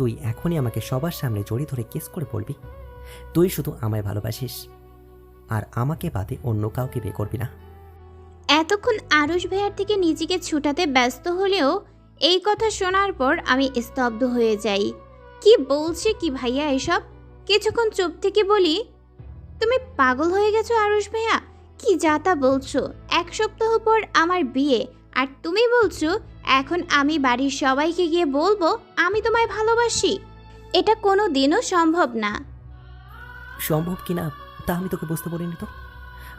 তুই এখনই আমাকে সবার সামনে জড়িয়ে ধরে কেস করে বলবি। তুই শুধু আমায় ভালোবাসিস। আর আমাকে বাদে অন্য কাউকে বিয়ে করবি না। এতক্ষণ আরুষ ভাইয়ার থেকে নিজেকে ছুটাতে ব্যস্ত হলেও এই কথা শোনার পর আমি স্তব্ধ হয়ে যাই। কি বলছে কি ভাইয়া এসব? কিছুক্ষণ চুপ থেকে বলি, তুমি পাগল হয়ে গেছো আরুষ ভাইয়া? কি যা তা বলছো? এক সপ্তাহ পর আমার বিয়ে। আর তুমি বলছো এখন আমি বাড়ির সবাইকে গিয়ে বলব আমি তোমায় ভালোবাসি। এটা কোনো দিনও সম্ভব না। সম্ভব কি না? তা আমি তোকে বুঝতে পারিনি তো।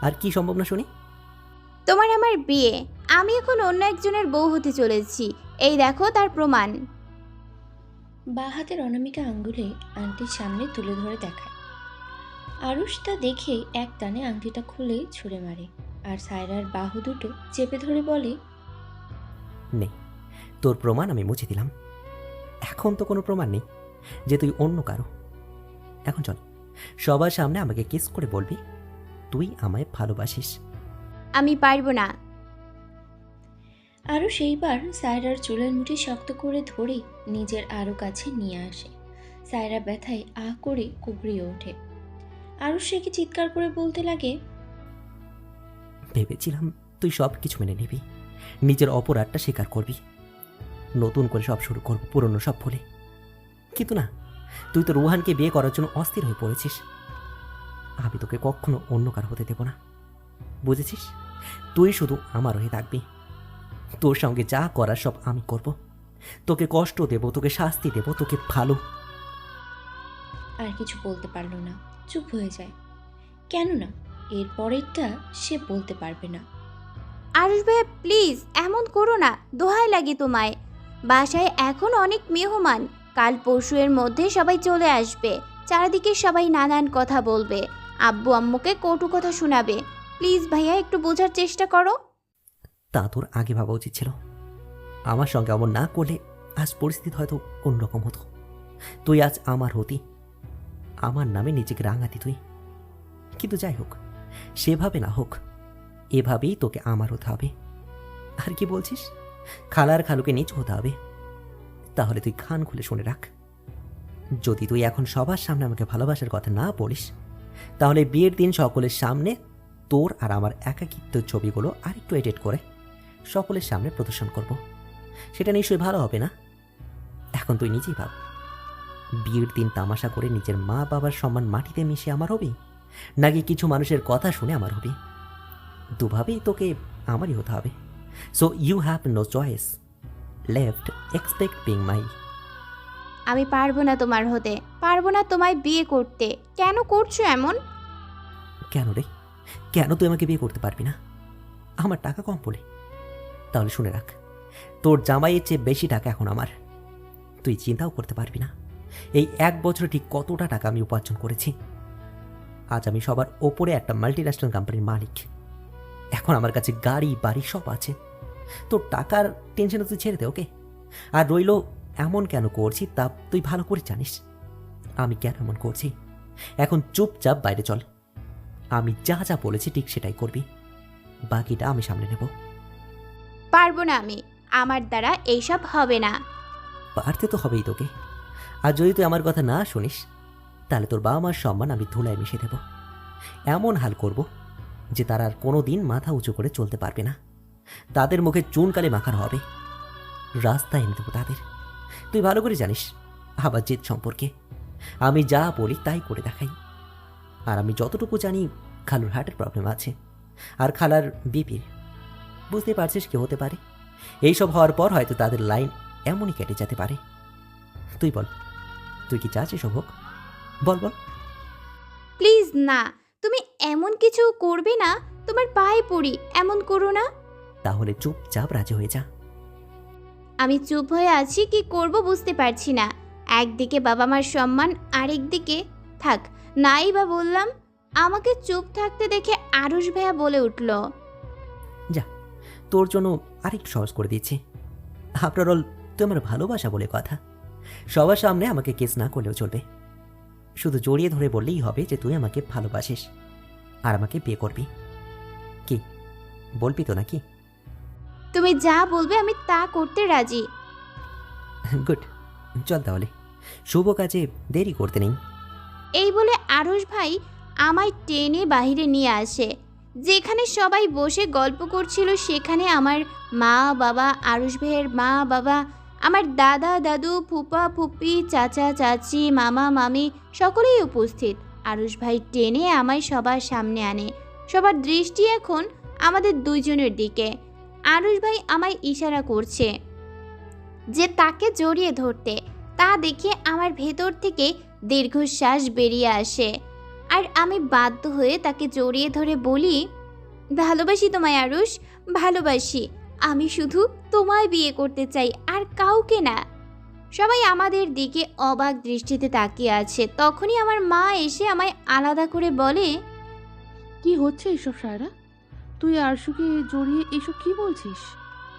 আর কি সম্ভব না শুনি? তোমার আমার বিয়ে। আমি এখন অন্য একজনের বউ হতে চলেছি। এই দেখো তার প্রমাণ। বা হাতের অনামিকা আঙ্গুলে আংটির সামনে তুলে ধরে দেখায়। আরুষ তা দেখে এক টানে আংটিটা খুলে ছুঁড়ে মারে। আর সায়রার বাহু দুটো চেপে ধরে বলে নেই। তোর প্রমাণ আমি মুছে দিলাম। এখন তো কোনো প্রমাণ নেই যে তুই অন্য কারও। এখন চল সবার সামনে আমাকে কিস করে বলবি তুই আমায় ভালোবাসিস। আমি পারব না। আরও সেইবার সায়রার চুলের মুঠি শক্ত করে ধরে নিজের আরও কাছে নিয়ে আসে। সায়রা ব্যথায় আ করে কুবড়িয়ে ওঠে। আরও সে কি চিৎকার করে বলতে লাগে ভেবেছিলাম তুই সব কিছু মেনে নিবি। নিজের অপরাধটা স্বীকার করবি। নতুন করে সব শুরু করব, পুরনো সব ভুলে। কিন্তু না, তুই তো রুহানকে বিয়ে করার জন্য অস্থির হয়ে পড়েছিস। আমি তোকে কখনো অন্য কার হতে দেব না। বুঝেছিস? তুই শুধু আমার হয়ে থাকবি। তোর সঙ্গে যা করার সব আমি করব। তোকে কষ্ট দেব, তোকে শাস্তি দেব, তোকে ভালো। আর কিছু বলতে পারল না, চুপ হয়ে যায়। কেন না এর পরেরটা সে বলতে পারবে না। আরুষ ভাইয়া প্লিজ এমন করো না, দোহাই লাগে তোমায়। বাসায় এখন অনেক মেহমান, কাল পরশু এর মধ্যে সবাই চলে আসবে, চারিদিকে সবাই নানান কথা বলবে, আব্বু আম্মুকে কটু কথা শোনাবে। প্লিজ ভাইয়া, একটু বোঝার চেষ্টা করো। তা তোর আগে ভাবা উচিত ছিল। আমার সঙ্গে অমন না করলে আজ পরিস্থিতি হয়তো অন্যরকম হতো। তুই আজ আমার হতি। আমার নামে নিজেকে রাঙাতি তুই। কিন্তু যাই হোক, সেভাবে না হোক এভাবেই তোকে আমার হতে হবে। আর কি বলছিস? খালার খালুকে নিচ হতে হবে। তাহলে তুই খান খুলে শুনে রাখ। যদি তুই এখন সবার সামনে আমাকে ভালোবাসার কথা না বলিস, তাহলে বিয়ের দিন সকলের সামনে তোর আর আমার একাকিত্ব ছবিগুলো আরেকটু এডিট করে সকলের সামনে প্রদর্শন করব। সেটা নিশ্চয়ই ভালো হবে না? এখন তুই নিজেই ভাব। বিয়ের দিন তামাশা করে নিজের মা বাবার সম্মান মাটিতে মিশে আমার হবি? নাকি কিছু মানুষের কথা শুনে আমার হবি? দুভাবেই তোকে আমারই হতে হবে। So you have no choice left expect being my আমি পারব না তোমার হতে পারব না তোমায় বিয়ে করতে। কেন করছ এমন? কেন রে? কেন তুই আমাকে বিয়ে করতে পারবি না? আমার টাকা কম বলে। তাহলে শুনে রাখ তোর জামাইয়ের চেয়ে বেশি টাকা এখন আমার। তুই চিন্তাও করতে পারবি না। এই এক বছরে ঠিক কতটা টাকা আমি উপার্জন করেছি? আজ আমি সবার ওপরে একটা মাল্টি ন্যাশনাল কোম্পানির মালিক। এখন আমার কাছে গাড়ি বাড়ি সব আছে। তোর টাকার টেনশনে তুই ছেড়ে দে ওকে আর রইল এমন কেন করছি তা তুই ভালো করে জানিস। আমি কেন এমন করছি? এখন চুপচাপ বাইরে চল। আমি যা যা বলেছি ঠিক সেটাই করবি। বাকিটা আমি সামলে নেব। পারব না আমি। আমার দ্বারা এইসব হবে না। পারতে তো হবেই তোকে। আর যদি তুই আমার কথা না শুনিস তাহলে তোর বাবা মার সম্মান আমি ধুলায় মিশে দেব। এমন হাল করব যে তারা আর কোনো দিন মাথা উঁচু করে চলতে পারবে না। তাদের মুখে চুনকালে মাখানো হবে। রাস্তায় এনে দেবো তাদের। তুই ভালো করে জানিস আবার জেদ সম্পর্কে। আমি যা বলি তাই করে দেখাই। আর আমি যতটুকু জানি, খালুর হার্টের প্রবলেম আছে। আর খালার বিপির বুঝতে পারছিস কি হতে পারে? এইসব হওয়ার পর হয়তো তাদের লাইন এমনই কেটে যেতে পারে। তুই বল, তুই কি এসব হোক? বল বল। প্লিজ না। এমন কিছু করবে না তোমার পায়ে পড়ি এমন করো না। তাহলে চুপচাপ রাজি হয়ে যা। আমি চুপ হয়ে আছি কি করব বুঝতে পারছি না। একদিকে বাবা মার সম্মান আরেকদিকে থাক নাই বা বললাম আমাকে চুপ থাকতে দেখে আরুষ ভাইয়া বলে উঠল। যা তোর জন্য আরেকটু সহজ করে দিচ্ছি। আফটার অল তুই আমার ভালোবাসা বলে কথা। সবার সামনে আমাকে কেস না করলেও চলবে। শুধু জড়িয়ে ধরে বললেই হবে যে তুই আমাকে ভালোবাসিস। আর আমাকে বিয়ে করবি। কি? বলবি তো নাকি? তুমি যা বলবে আমি তা করতে রাজি। গুড চল তাহলে। শুভ কাজে দেরি করতে নেই। এই বলে আরুষ ভাই আমায় টেনে বাইরে নিয়ে আসে। যেখানে সবাই বসে গল্প করছিল সেখানে আমার মা বাবা আরুষ ভাইয়ের মা বাবা আমার দাদা দাদু ফুপা ফুপি চাচা চাচি মামা মামি সকলেই উপস্থিত। আরুষ ভাই টেনে আমায় সবার সামনে আনে। সবার দৃষ্টি এখন আমাদের দুইজনের দিকে। আরুষ ভাই আমায় ইশারা করছে যে তাকে জড়িয়ে ধরতে। তা দেখে আমার ভেতর থেকে দীর্ঘশ্বাস বেরিয়ে আসে। আর আমি বাধ্য হয়ে তাকে জড়িয়ে ধরে বলি, ভালোবাসি তোমায় আরুষ, ভালোবাসি। আমি শুধু তোমায় বিয়ে করতে চাই, আর কাউকে না। সবাই আমাদের দিকে অবাক দৃষ্টিতে তাকিয়ে আছে। তখনই আমার মা এসে আমায় আলাদা করে বলে কি হচ্ছে এসব সায়রা? তুই আরশুকে জড়িয়ে এসব কি বলছিস?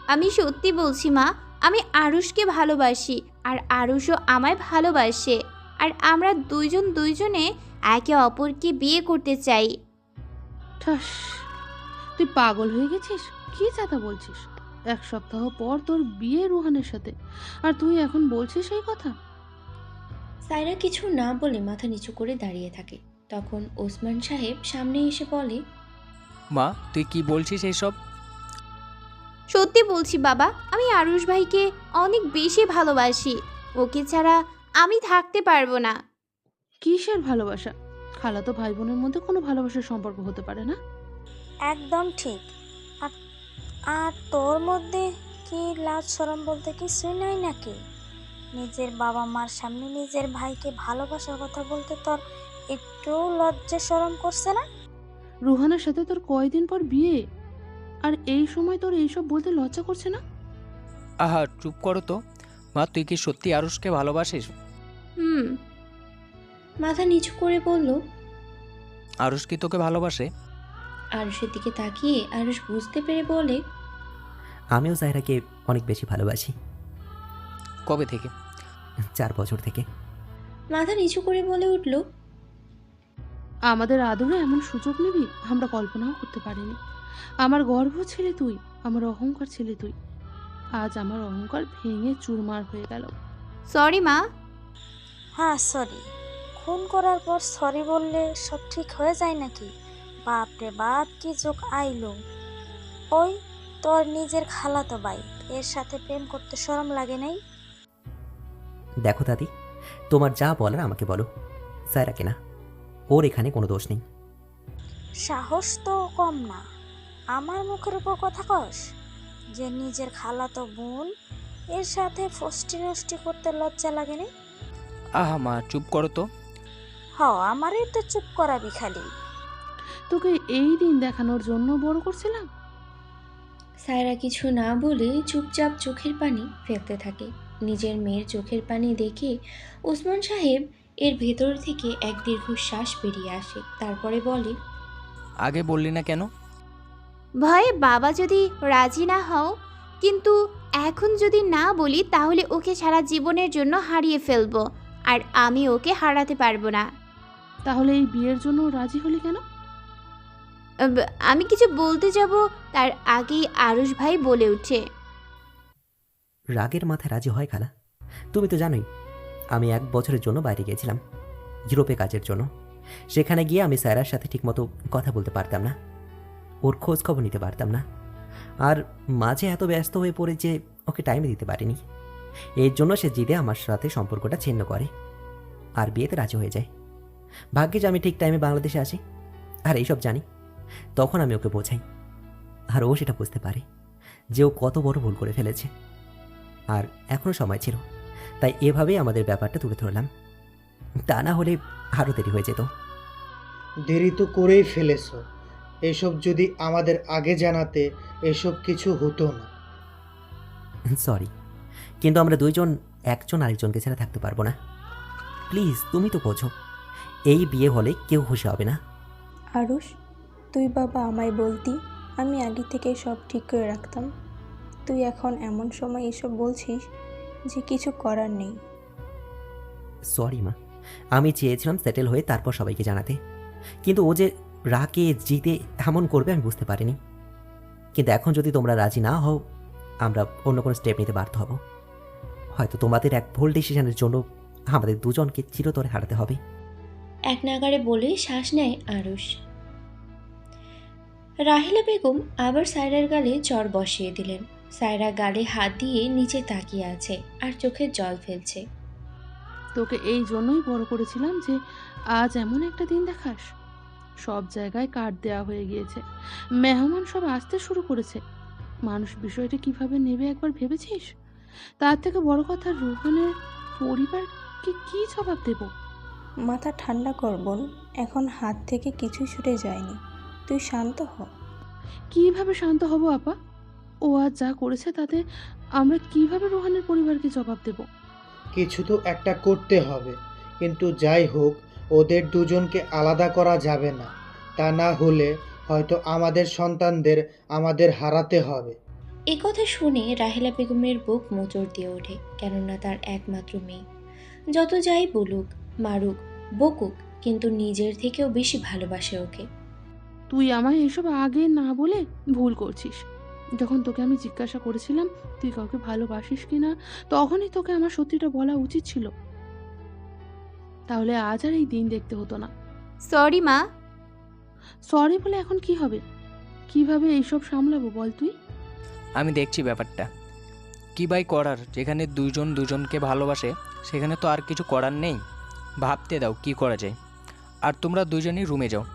আমি সত্যি বলছি মা আমি আরুষকে ভালোবাসি আর আরুষও আমায় ভালোবাসে। আর আমরা দুইজন দুইজনে একে অপরকে বিয়ে করতে চাই। ঠাস তুই পাগল হয়ে গেছিস? কি চাতা বলছিস? এক সপ্তাহ পর তোর বিয়ে রুহানের সাথে। আর তুই এখন বলছিস এই কথা? সাইরা কিছু না বলে মাথা নিচু করে দাঁড়িয়ে থাকে। তখন ওসমান সাহেব সামনে এসে বলে মা তুই কি বলছিস এইসব? সত্যি বলছি বাবা আমি আরুষ ভাইকে অনেক বেশি ভালোবাসি। ওকে ছাড়া আমি থাকতে পারব না। কিসের ভালোবাসা? খালাতো ভাই বোনের মধ্যে কোনো ভালোবাসার সম্পর্ক হতে পারে না? একদম ঠিক। আর তোর মধ্যে কি লাজ সরম বলতে কিছুই নাই নাকি? নিজের বাবা মার সামনে নিজের ভাইকে ভালোবাসার কথা বলতে তোর একটু লজ্জা সরম করছে না? রুহানের সাথে তোর কয়দিন পর বিয়ে? আর এই সময় তোর এইসব বলতে লজ্জা করছে না? আহা চুপ করো তো। মা তুই কি সত্যি আরুষকে ভালোবাসিস? হুম। মাথা নিচু করে বলল আরুষ কি তোকে ভালোবাসে? আরুষের দিকে তাকিয়ে আরুষ বুঝতে পেরে বলে আমিও জায়রাকে অনেক বেশি ভালোবাসি। কবে থেকে? চার বছর থেকে। মাথা নিচু করে বলে উঠল আমাদের আদরে এমন সুযোগ নিবি আমরা কল্পনাও করতে পারিনি। আমার গর্ব ছেলে তুই আমার অহংকার ছেলে তুই। আজ আমার অহংকার ভেঙে চুরমার হয়ে গেল। সরি মা। হ্যাঁ সরি। খুন করার পর সরি বললে সব ঠিক হয়ে যায় নাকি? বাপ রে বাপ কি যোগ আইলো। ওই তোর নিজের খালাতো ভাই এর সাথে প্রেম করতে শরম লাগে নাই? দেখো দাদি তোমার যা বলার আমাকে বলো। সায়রাকে না ওর এখানে কোনো দোষ নেই। সাহস তো কম না। আমার মুখের উপর কথা কস যে নিজের খালাতো বোন এর সাথে ফষ্টি নষ্টি করতে লজ্জা লাগে না? আহা মা চুপ করো তো। হ আমারই তো চুপ করাবি খালি। তোকে এই দিন দেখানোর জন্য বড় করছিলাম? সায়রা কিছু না বলে চুপচাপ চোখের পানি ফেলতে থাকে। নিজের মেয়ের চোখের পানি দেখে ওসমান সাহেব এর ভেতর থেকে এক দীর্ঘশ্বাস বেরিয়ে আসে। তারপরে বলে আগে বললি না কেন? ভয়ে বাবা যদি রাজি না হও কিন্তু এখন যদি না বলি তাহলে ওকে সারা জীবনের জন্য হারিয়ে ফেলব। আর আমি ওকে হারাতে পারব না। তাহলে এই বিয়ের জন্য রাজি হলি কেন? আমি কিছু বলতে যাব, তার আগেই আরুষ ভাই বলে ওঠে রাগের মাথায় রাজি হয় খালা। তুমি তো জানোই, আমি এক বছরের জন্য বাইরে গিয়েছিলাম, ইউরোপে কাজের জন্য। সেখানে গিয়ে আমি স্যারার সাথে ঠিকমতো কথা বলতে পারতাম না। ওর খোঁজ খবর নিতে পারতাম না। আর মাঝে এত ব্যস্ত হয়ে পড়ে যে ওকে টাইমে দিতে পারিনি। এর জন্য সে জিদে আমার সাথে সম্পর্কটা ছিন্ন করে, আর বিয়েতে রাজি হয়ে যায়। ভাগ্যে যে আমি ঠিক টাইমে বাংলাদেশে আসি আর এইসব জানি। তখন আমি ওকে বোঝাই। আর ও সেটা বুঝতে পারে যে ও কত বড় ভুল করে ফেলেছে। আর এখনও সময় ছিল তাই এভাবেই আমাদের ব্যাপারটা তুলে ধরলাম। তা না হলে আরও দেরি হয়ে যেত। দেরি তো করেই ফেলেছ। এসব যদি আমাদের আগে জানাতে এসব কিছু হতো না। সরি কিন্তু আমরা দুইজন একজন আরেকজনকে ছাড়া থাকতে পারব না। প্লিজ তুমি তো বোঝো এই বিয়ে হলে কেউ খুশি হবে না। আরুষ তুই বাবা আমায় বলতি আমি আগে থেকে সব ঠিক করে রাখতাম। তুই এখন এমন সময় এসব বলছিস যে কিছু করার নেই। সরি মা আমি চেয়েছিলাম সেটেল হয়ে তারপর সবাইকে জানাতে। কিন্তু ও যে রাকে জিতে এমন করবে আমি বুঝতে পারিনি। কিন্তু এখন যদি তোমরা রাজি না হও আমরা অন্য কোনো স্টেপ নিতে বাধ্য হব। হয়তো তোমাদের এক ভুল ডিসিশনের জন্য আমাদের দুজনকে চিরতরে হারাতে হবে। এক নাগারে বলে শ্বাস নেয় আরুষ। রাহিলা বেগম আবার সায়রার গালে চর বসিয়ে দিলেন। সায়রা গালে হাত দিয়ে নিচে তাকিয়ে আছে আর চোখে জল ফেলছে। তোকে এই জন্যই বড় করেছিলাম যে আজ এমন একটা দিন দেখাস। সব জায়গায় কাঠ দেওয়া হয়ে গিয়েছে। মেহমান সব আসতে শুরু করেছে। মানুষ বিষয়টা কীভাবে নেবে একবার ভেবেছিস? তার থেকে বড় কথা রোহানের পরিবারকে কি জবাব দেব? মাথা ঠান্ডা কর বোন। এখন হাত থেকে কিছুই ছুটে যায়নি। তুই শান্ত হ। কীভাবে শান্ত হব আপা? ও আর যা করেছে তাতে আমরা কীভাবে রোহানের পরিবারকে জবাব দেব? কিছু তো একটা করতে হবে কিন্তু যাই হোক ওদের দুজনকে আলাদা করা যাবে না। তা না হলে হয়তো আমাদের সন্তানদের আমাদের হারাতে হবে। এ কথা শুনে রাহেলা বেগমের বুক মোচড় দিয়ে ওঠে কেননা তার একমাত্র মেয়ে। যত যাই বলুক মারুক বকুক কিন্তু নিজের থেকেও বেশি ভালোবাসে ওকে। তুই আমায় এসব আগে না বলে ভুল করছিস। যখন তোকে আমি জিজ্ঞাসা করেছিলাম তুই কাউকে ভালোবাসিস কি না তখনই তোকে আমার সত্যিটা বলা উচিত ছিল। তাহলে আজ আর এই দিন দেখতে হতো না। সরি মা। সরি বলে এখন কি হবে? কীভাবে এইসব সামলাবো বল তুই? আমি দেখছি ব্যাপারটা। কী বাই করার? যেখানে দুজন দুজনকে ভালোবাসে সেখানে তো আর কিছু করার নেই। ভাবতে দাও কি করা যায়। আর তোমরা দুজনেই রুমে যাও।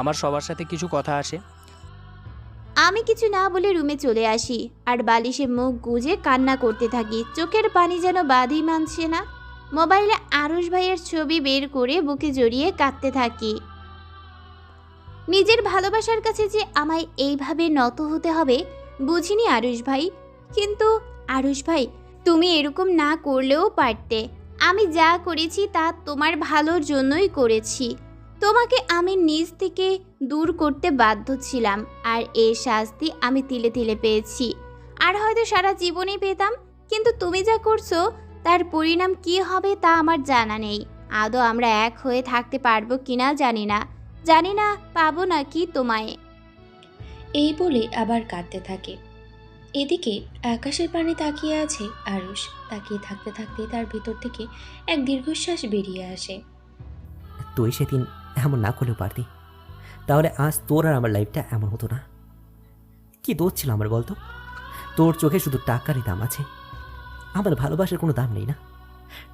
আমার সবার সাথে কিছু কথা আসে। আমি কিছু না বলে রুমে চলে আসি, আর বালিশে মুখ গুজে কান্না করতে থাকি। চোখের পানি যেন বাঁধি মানছে না। মোবাইলে আরুষ ভাইয়ের ছবি বের করে বুকে জড়িয়ে কাঁদতে থাকি। নিজের ভালোবাসার কাছে যে আমায় এইভাবে নত হতে হবে, বুঝিনি আরুষ ভাই। কিন্তু আরুষ ভাই, তুমি এরকম না করলেও পারতে। আমি যা করেছি তা তোমার ভালোর জন্যই করেছি। তোমাকে আমি নিজ থেকে দূর করতে বাধ্য ছিলাম আর এর শাস্তি আমি তিলে তিলে পেয়েছি। আর হয়তো সারা জীবনই পেতাম কিন্তু তুমি যা করছ তার পরিণাম কি হবে তা আমার জানা নেই। আদৌ আমরা এক হয়ে থাকতে পারব কিনা জানি না। জানি না পাবো না কি তোমায়। এই বলে আবার কাঁদতে থাকে। এদিকে আকাশের পানে তাকিয়ে আছে আরুষ। তাকিয়ে থাকতে থাকতে তার ভিতর থেকে এক দীর্ঘশ্বাস বেরিয়ে আসে। তুই সেদিন এমন না করলেও পারতি। তাহলে আজ তোর আর আমার লাইফটা এমন হতো না। কি দোষ ছিল আমার বলতো? তোর চোখে শুধু টাকারই দাম আছে। আমার ভালোবাসার কোনো দাম নেই না।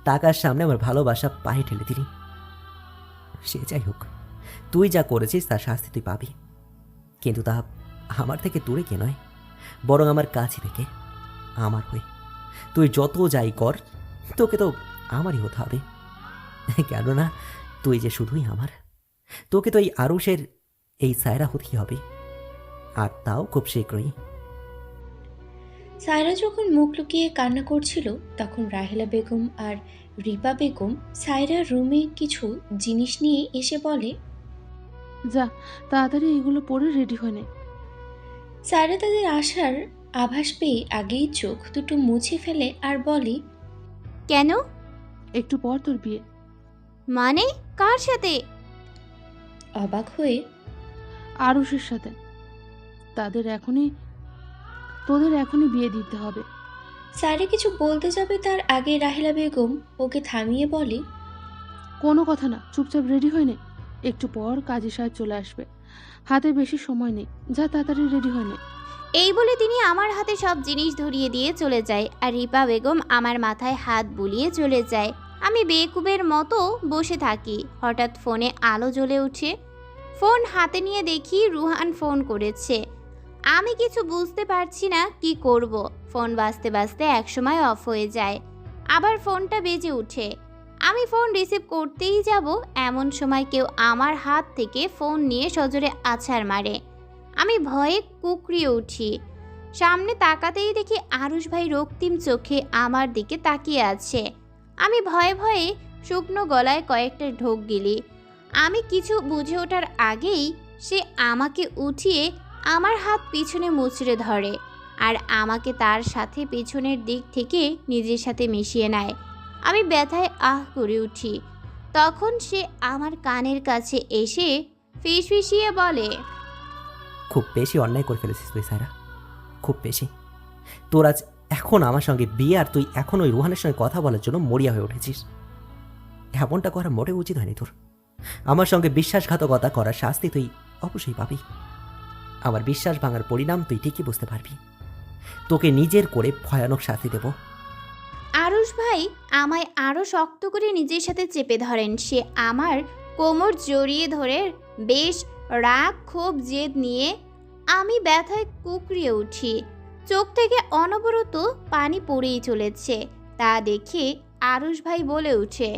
টাকার সামনে আমার ভালোবাসা পায়ে ঠেলে দিলি। সে যাই হোক, তুই যা করেছিস তার শাস্তি তুই পাবি। কিন্তু তা আমার থেকে দূরে কে নয়, বরং আমার কাছে থেকে, আমার হয়ে। তুই যত যাই কর, তোকে তো আমারই হতে হবে। কেননা, তুই যে শুধুই আমার। তোকে তো এই আরুষের এই সায়রা হতেই হবে? আর তাও খুব শীঘ্রই। সায়রা যখন মুখ লুকিয়ে কান্না করছিল তখন রাহেলা বেগম আর রিপা বেগম সায়রার রুমে কিছু জিনিস নিয়ে এসে বলে যা তাড়াতাড়ি এগুলো পরে রেডি হয়ে নে। সায়রা তাদের আসার আভাস পেয়ে আগেই চোখ দুটো মুছে ফেলে আর বলে কেন? একটু পর তোর বিয়ে। মানে? কার সাথে? অবাক হয়ে আরুষের সাথে। তাদের এখনই তোদের এখনই বিয়ে দিতে হবে। সায়রা কিছু বলতে যাবে তার আগে রাহেলা বেগম ওকে থামিয়ে বলে কোনো কথা না চুপচাপ রেডি হয়ে নে। একটু পর কাজী সাহেব চলে আসবে। হাতে বেশি সময় নেই যা তাড়াতাড়ি রেডি হয়ে নে। এই বলে তিনি আমার হাতে সব জিনিস ধরিয়ে দিয়ে চলে যায় আর রিপা বেগম আমার মাথায় হাত বুলিয়ে চলে যায়। আমি বেকুবের মতো বসে থাকি। হঠাৎ ফোনে আলো জ্বলে উঠে। ফোন হাতে নিয়ে দেখি রুহান ফোন করেছে। আমি কিছু বুঝতে পারছি না কি করব। ফোন বাজতে বাজতে একসময় অফ হয়ে যায়। আবার ফোনটা বেজে উঠে। আমি ফোন রিসিভ করতেই যাব, এমন সময় কেউ আমার হাত থেকে ফোন নিয়ে সজোরে আছাড় মারে। আমি ভয়ে কুকড়িয়ে উঠি। সামনে তাকাতেই দেখি আরুষ ভাই রক্তিম চোখে আমার দিকে তাকিয়ে আছে। আমি ভয়ে ভয়ে শুকনো গলায় কয়েকটা ঢোক গিলি। আমি কিছু বুঝে ওঠার আগেই সে আমাকে উঠিয়ে আমার হাত পিছনে মুচড়ে ধরে আর আমাকে তার সাথে পেছনের দিক থেকে নিজের সাথে মিশিয়ে নেয়। আমি ব্যথায় আহ করে উঠি। তখন সে আমার কানের কাছে এসে ফিসফিসিয়ে বলে, খুব বেশি অন্যায় করে ফেলেছিস তুই, সায়রা। খুব বেশি। তোর আজ এখন আমার সঙ্গে বিয়ে আর তুই এখন ওই রুহানের সঙ্গে কথা বলার জন্য মরিয়া হয়ে উঠেছিস। এমনটা করা মোটেও উচিত হয়নি তোর। আমার সঙ্গে বিশ্বাসঘাতকতা করার শাস্তি তুই অবশ্যই পাবি। আমার বিশ্বাস ভাঙার পরিণাম তুই ঠিকই বুঝতে পারবি। তোকে নিজের করে ভয়ানক শাস্তি দেব। আরুষ ভাই আমায় আরও শক্ত করে নিজের সাথে চেপে ধরেন। সে আমার কোমর জড়িয়ে ধরে বেশ রাগ, ক্ষোভ, জেদ নিয়ে আমি ব্যথায় কুকড়িয়ে উঠি। চোখ থেকে অনবরত পানি পড়েই চলেছে, তা দেখে আরুষ ভাই বলে উঠে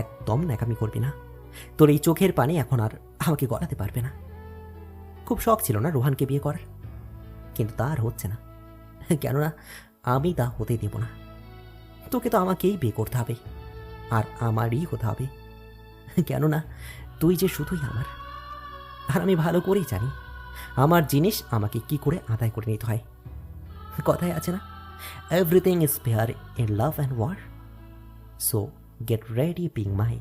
একদম ন্যাকামি করবি না। তোর এই চোখের পানি এখন আর আমাকে গলাতে পারবে না। খুব শখ ছিল না রোহানকে বিয়ে করার, কিন্তু তা আর হচ্ছে না। কেননা আমি তা হতে দেব না। তোকে তো আমাকেই বিয়ে করতে হবে, আর আমারই হতে হবে। কেননা তুই যে শুধুই আমার, আর আমি ভালো করেই জানি আমার জিনিস আমাকে কি করে আদায় করে নিতে হয়? কথায় আছে না? Everything is fair in love and war so get ready being my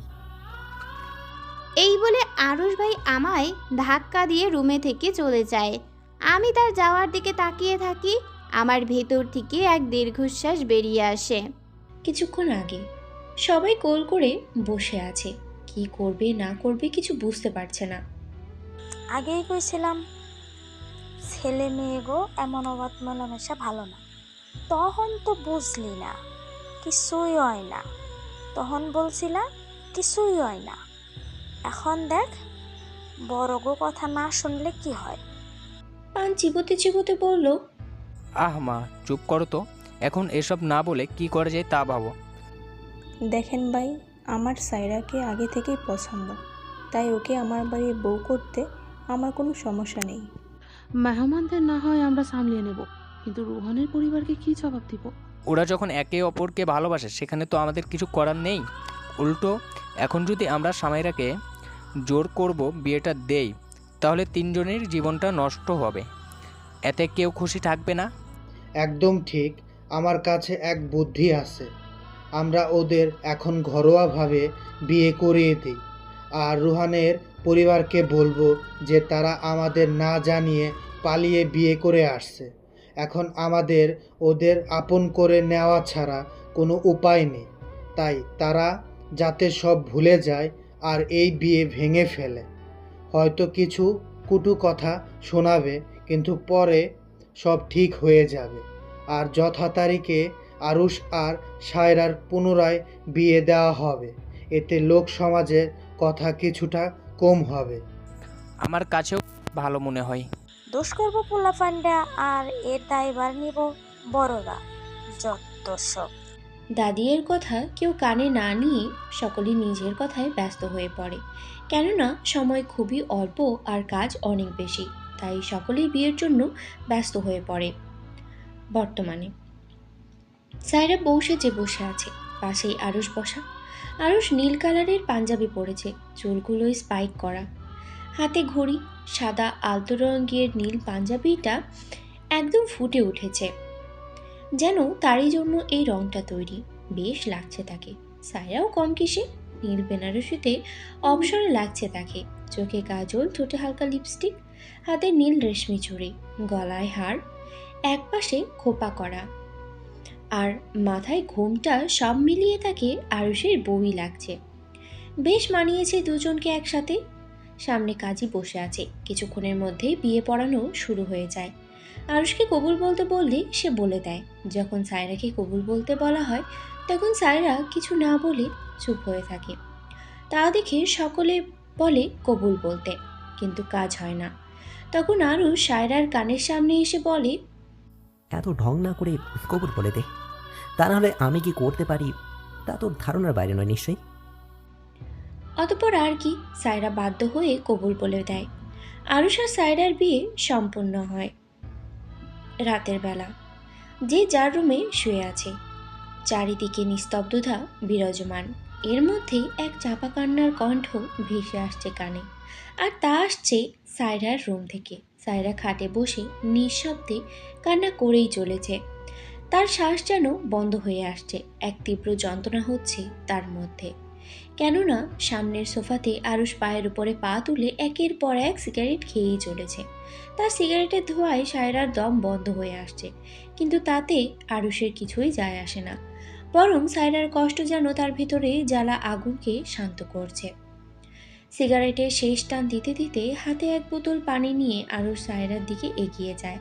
এই বলে আরুষ ভাই আমায় ধাক্কা দিয়ে রুমে থেকে চলে যায়। আমি তার যাওয়ার দিকে তাকিয়ে থাকি আমার ভেতর থেকে এক দীর্ঘশ্বাস বেরিয়ে আসে। কিছুক্ষণ আগে সবাই গোল করে বসে আছে। কি করবে না করবে কিছু বুঝতে পারছে না। আগেই কইছিলাম ছেলে মেয়ে গো এমন অবাধ মেলামেশা ভালো না। তখন তো বুঝলি না কিছুই হয় না। তখন বলছিলা কিছুই হয় না। এখন দেখ বড় গো কথা না শুনলে কি হয়? পান চিবোতে চিবোতে বলল আহ মা চুপ করো তো। এখন এসব না বলে কি করা যায় তা ভাবো। দেখেন ভাই আমার সাইরাকে আগে থেকেই পছন্দ। তাই ওকে আমার বাড়ির বউ করতে আমার কোনো সমস্যা নেই। মেহমানদের না হয় আমরা সামলিয়ে নেব। কিন্তু রোহনের পরিবারকে কি জবাব দিব? ওরা যখন একে অপরকে ভালোবাসে সেখানে তো আমাদের কিছু করার নেই। উল্টো এখন যদি আমরা সামাইরাকে জোর করব বিয়েটা দেই তাহলে তিনজনের জীবনটা নষ্ট হবে। এতে কেউ খুশি থাকবে না? একদম ঠিক। আমার কাছে এক বুদ্ধি আছে। আমরা ওদের এখন ঘরোয়াভাবে বিয়ে করিয়ে দিই। আর রুহানের পরিবারকে বলব যে তারা আমাদের না জানিয়ে পালিয়ে বিয়ে করে আসছে। এখন আমাদের ওদের আপন করে নেওয়া ছাড়া কোনো উপায় নেই। তাই তারা যাতে সব ভুলে যায় আর এই বিয়ে ভেঙে ফেলে। হয়তো কিছু কুটু কথা শোনাবে, কিন্তু পরে সব ঠিক হয়ে যাবে। আর যথা তারিখে আরুষ আর সায়রার পুনরায় বিয়ে দেওয়া হবে। এতে লোক সমাজের কথা কিছুটা কম হবে। আমার কাছেও ভালো মনে হয়। দোষ করব পোলা পান্ডা আর এর দায়ভার নিব বড়রা যত সব। দাদিয়ের কথা কেউ কানে না নিয়ে সকলে নিজের কথায় ব্যস্ত হয়ে পড়ে। কেননা সময় খুবই অল্প আর কাজ অনেক বেশি তাই সকলেই বিয়ের জন্য ব্যস্ত হয়ে পড়ে। বর্তমানে সাইরা বসে যে বসে আছে পাশেই আরুষ বসা। আরুষ নীল কালারের পাঞ্জাবি পরেছে চুলগুলো স্পাইক করা। হাতে ঘড়ি, সাদা আলতো রঙের নীল পাঞ্জাবিটা একদম ফুটে উঠেছে। যেন তারই জন্য এই রংটা তৈরি, বেশ লাগছে তাকে। সায়রাও কম কিসে, নীল বেনারসিতে অবসরে লাগছে তাকে। চোখে কাজল, ঠোঁটে হালকা লিপস্টিক হাতে নীল রেশমি চুড়ি, গলায় হার, একপাশে খোপা করা। আর মাথায় ঘোমটা সব মিলিয়ে তাকে আরুষের বই লাগছে। বেশ মানিয়েছে দুজনকে একসাথে। সামনে কাজী বসে আছে। কিছুক্ষণের মধ্যেই বিয়ে পড়ানো শুরু হয়ে যায়। আরুষকে কবুল বলতে বললে সে বলে দেয়। যখন সায়রাকে কবুল বলতে বলা হয়, তখন সায়রা কিছু না বলে চুপ হয়ে থাকে। তা দেখে সকলে বলে কবুল বলতে, কিন্তু কাজ হয় না। তখন আরুষ সায়রার কানের সামনে এসে বলে, এত ঢং না করে কবুল বলে দে। তা নাহলে আমি কি করতে পারি? তা তোর ধারণার বাইরে নয়, নিশ্চয়ই? অতপর আর কি, সায়রা বাধ্য হয়ে কবুল বলে দেয়। আরুষ আর সায়রার বিয়ে সম্পূর্ণ হয় রাতের বেলা। যে যার রুমে শুয়ে আছে। চারিদিকে নিস্তব্ধতা বিরাজমান। এর মধ্যে এক চাপা কান্নার কণ্ঠ ভেসে আসছে কানে। আর তা আসছে সায়রার রুম থেকে। সায়রা খাটে বসে নিঃশব্দে কান্না করেই চলেছে। তার শ্বাস যেন বন্ধ হয়ে আসছে। এক তীব্র যন্ত্রণা হচ্ছে তার মধ্যে। কেননা, সামনের সোফাতে আরুষ পায়ের উপরে পা তুলে একের পর এক সিগারেট খেয়েই চলেছে। তার সিগারেটের ধোঁয়ায় সায়রার দম বন্ধ হয়ে আসছে, কিন্তু তাতে আরুষের কিছুই যায় আসে না। বরং সায়রার কষ্ট যেন তার ভিতরে জ্বালা আগুনকে শান্ত করছে। সিগারেটের শেষ টান দিতে দিতে হাতে এক বোতল পানি নিয়ে আরও সায়রার দিকে এগিয়ে যায়।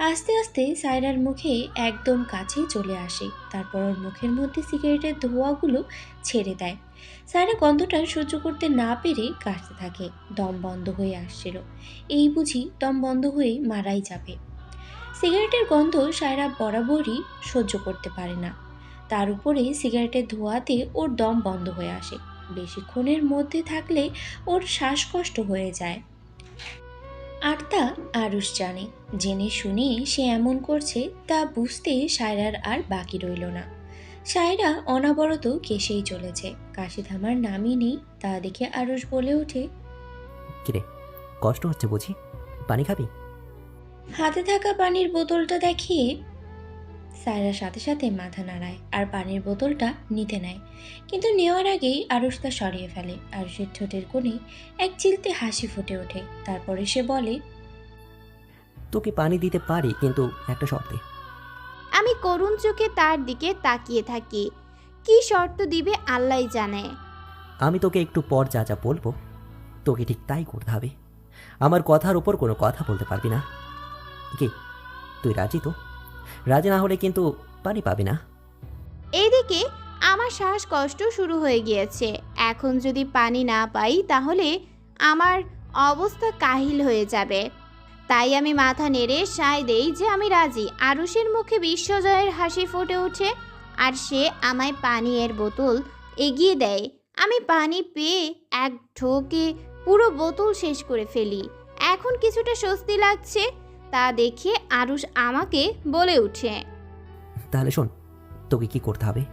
আস্তে আস্তে সায়রার মুখে একদম কাছে চলে আসে। তারপর ওর মুখের মধ্যে সিগারেটের ধোঁয়াগুলো ছেড়ে দেয়। সায়রা গন্ধটা সহ্য করতে না পেরে কাশতে থাকে। দম বন্ধ হয়ে আসছিল। এই বুঝি দম বন্ধ হয়ে মারাই যাবে। সিগারেটের গন্ধ সায়রা বরাবরই সহ্য করতে পারে না। তার উপরে সিগারেটের ধোঁয়াতে ওর দম বন্ধ হয়ে আসে। বেশিক্ষণের মধ্যে থাকলে ওর শ্বাসকষ্ট হয়ে যায়। আর তা আরুষ জানে। জেনে শুনে সে এমন করছে তা বুঝতে সায়রার আর বাকি রইল না। সায়রা অনাবরত কেসেই চলেছে। কাশি থামার নামই নেই তা দেখে আরুষ বলে ওঠে কিরে কষ্ট হচ্ছে বুঝি? পানি খাবি? হাতে থাকা পানির বোতলটা দেখিয়ে সায়রার সাথে সাথে মাথা নাড়ায় আর পানির বোতলটা নিতে নেয়। কিন্তু নেওয়ার আগেই আরুষ তা সরিয়ে ফেলে। আরুষের ঠোঁটের কোণে এক চিলতে হাসি ফুটে ওঠে। তারপরে সে বলে তোকে পানি দিতে পারি কিন্তু একটা শর্তে। আমি করুণ চোখে তার দিকে তাকিয়ে থাকি। কি শর্ত দিবে আল্লাহ জানে। আমি তোকে একটু পর যা যা বলব তোকে ঠিক তাই করতে হবে। আমার কথার উপর কোনো কথা বলতে পারবি না। কি? তুই রাজি তো? রাজি না হলে কিন্তু পানি পাবি না। এইদিকে আমার শ্বাসকষ্ট শুরু হয়ে গিয়েছে। এখন যদি পানি না পাই তাহলে আমার অবস্থা কাহিল হয়ে যাবে। তাই আমি মাথা নেড়ে সায় দেই যে আমি রাজি। আরুষের মুখে বিশ্বজয়ের হাসি ফুটে ওঠে আর সে আমায় পানীয়ের বোতল এগিয়ে দেয়। আমি পানি পেয়ে এক ঢোকে পুরো বোতল শেষ করে ফেলি। এখন কিছুটা স্বস্তি লাগছে তা দেখে আরুষ আমাকে বলে উঠে। তাহলে শোন তোকে কি করতে হবে?